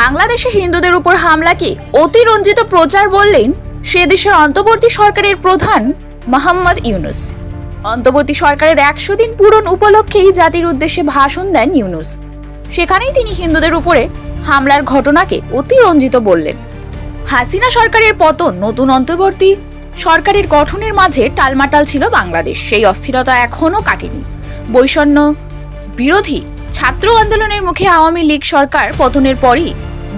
বাংলাদেশে হিন্দুদের উপর হামলাকে অতিরঞ্জিত প্রচার বললেন সে দেশের অন্তর্বর্তী সরকারের প্রধান মোহাম্মদ ইউনুস। অন্তর্বর্তী সরকারের একশো দিন পূরণ উপলক্ষেই জাতির উদ্দেশ্যে ভাষণ দেন ইউনুস। সেখানেই তিনি হিন্দুদের উপরে হামলার ঘটনাকে অতিরঞ্জিত বললেন। হাসিনা সরকারের পতন নতুন অন্তর্বর্তী সরকারের গঠনের মাঝে টালমাটাল ছিল বাংলাদেশ। সেই অস্থিরতা এখনও কাটেনি। বৈষম্য বিরোধী ছাত্র আন্দোলনের মুখে আওয়ামী লীগ সরকার পতনের পরই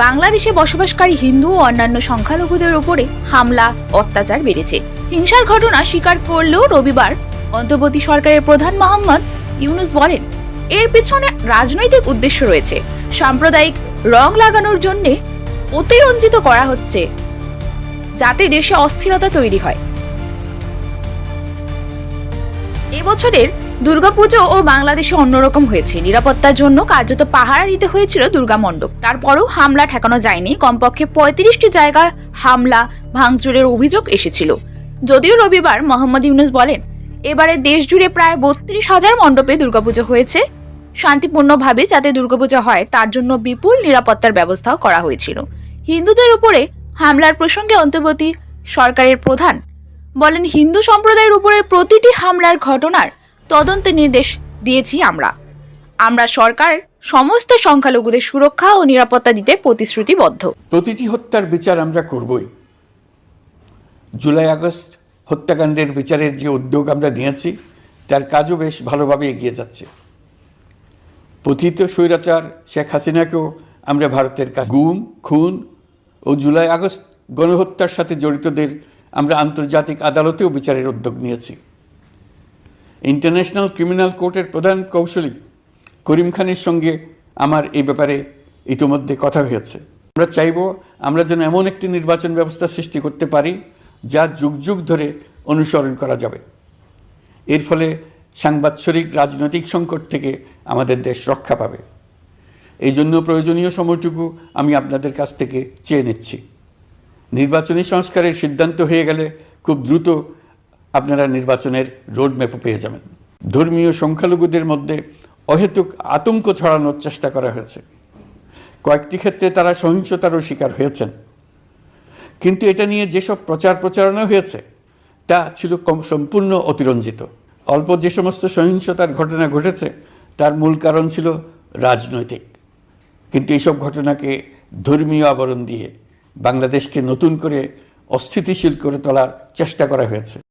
বাংলাদেশে বসবাসকারী হিন্দু ও অন্যান্য সংখ্যালঘুদের উপরে হামলা, অত্যাচার বেড়েছে। হিংসার ঘটনা স্বীকার করলেও রবিবার অন্তর্বর্তী সরকারের প্রধান মোহাম্মদ ইউনুস বলেন, এর পিছনে রাজনৈতিক উদ্দেশ্য রয়েছে। সাম্প্রদায়িক রং লাগানোর জন্য অতিরঞ্জিত করা হচ্ছে, যাতে দেশে অস্থিরতা তৈরি হয়। এবছরের দুর্গাপুজো ও বাংলাদেশে অন্যরকম হয়েছে। নিরাপত্তার জন্য কার্যত পাহারা দিতে হয়েছিল দুর্গা মণ্ডপ। তারপরেও হামলা ঠেকানো যায়নি। কমপক্ষে পঁয়ত্রিশটি জায়গা হামলা, ভাঙচুরের অভিযোগ এসেছিল। যদিও রবিবার মোহাম্মদ ইউনুস বলেন, এবারে দেশ জুড়ে প্রায় বত্রিশ হাজার মণ্ডপে দুর্গাপুজো হয়েছে। শান্তিপূর্ণভাবে যাতে দুর্গাপূজা হয়, তার জন্য বিপুল নিরাপত্তার ব্যবস্থাও করা হয়েছিল। হিন্দুদের উপরে হামলার প্রসঙ্গে অন্তর্বর্তী সরকারের প্রধান বলেন, হিন্দু সম্প্রদায়ের উপরে প্রতিটি হামলার ঘটনার তদন্তে নির্দেশ দিয়েছি আমরা। আমরা সরকার সমস্ত সংখ্যালঘুদের সুরক্ষা ও নিরাপত্তা দিতে প্রতিশ্রুতিবদ্ধ। প্রতিটি হত্যার বিচার আমরা করবই। জুলাই আগস্ট হত্যাকাণ্ডের বিচারের যে উদ্যোগ আমরা নিয়েছি, তার কাজও বেশ ভালোভাবে এগিয়ে যাচ্ছে। পতিত স্বৈরাচার শেখ হাসিনাকেও আমরা ভারতের কাছে গুম, খুন ও জুলাই আগস্ট গণহত্যার সাথে জড়িতদের আমরা আন্তর্জাতিক আদালতেও বিচারের উদ্যোগ নিয়েছি। ইন্টারন্যাশনাল ক্রিমিনাল কোর্টের প্রধান কৌশলী করিম খানের সঙ্গে আমার এই ব্যাপারে ইতিমধ্যে কথা হয়েছে। আমরা চাইব আমরা যেন এমন একটি নির্বাচন ব্যবস্থা সৃষ্টি করতে পারি, যা যুগ যুগ ধরে অনুসরণ করা যাবে। এর ফলে সাংবাৎসরিক রাজনৈতিক সংকট থেকে আমাদের দেশ রক্ষা পাবে। এই জন্য প্রয়োজনীয় সময়টুকু আমি আপনাদের কাছ থেকে চেয়ে নিচ্ছি। নির্বাচনী সংস্কারের সিদ্ধান্ত হয়ে গেলে খুব দ্রুত আপনারা নির্বাচনের রোডম্যাপও পেয়ে যাবেন। ধর্মীয় সংখ্যালঘুদের মধ্যে অহেতুক আতঙ্ক ছড়ানোর চেষ্টা করা হয়েছে। কয়েকটি ক্ষেত্রে তারা সহিংসতারও শিকার হয়েছেন। কিন্তু এটা নিয়ে যেসব প্রচার প্রচারণা হয়েছে, তা ছিল কম সম্পূর্ণ অতিরঞ্জিত। অল্প যে সমস্ত সহিংসতার ঘটনা ঘটেছে, তার মূল কারণ ছিল রাজনৈতিক। কিন্তু এইসব ঘটনাকে ধর্মীয় আবরণ দিয়ে বাংলাদেশকে নতুন করে অস্থিতিশীল করে তোলার চেষ্টা করা হয়েছে।